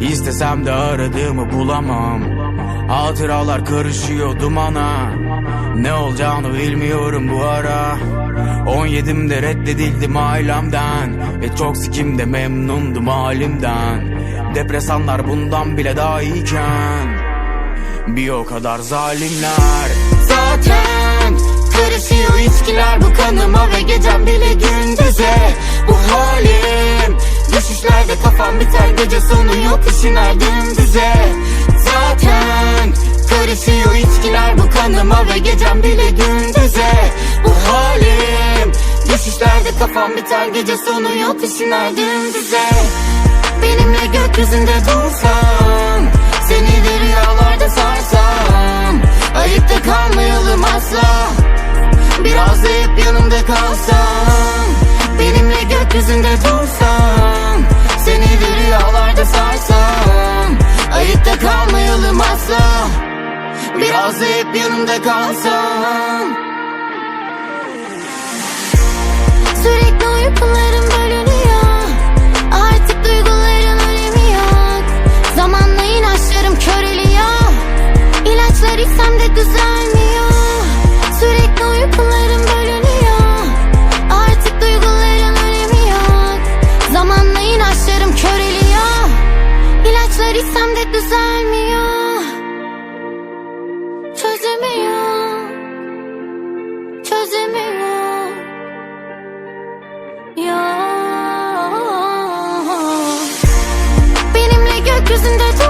İstesem de aradığımı bulamam. Hatıralar karışıyor dumana. Ne olacağını bilmiyorum bu ara. 17'imde reddedildim ailemden. Ve çok sikimde memnundum halimden. Depresanlar bundan bile daha iyiken. Bir o kadar zalimler. Zaten karışıyor içkiler bu kanıma ve gecem bile gece sonu yok işin her dümdüze. Zaten karışıyor içkiler bu kanıma ve gecem bile gündüze. Bu halim düşüşlerde kafam biter gece sonu yok işin her dümdüze. Benimle gökyüzünde dursan Seni de rüyalarda sarsam Ayıkta kalmayalım asla. Biraz da hep yanımda kalsam Benimle gökyüzünde dursan yanımda kalsam gökyüzünde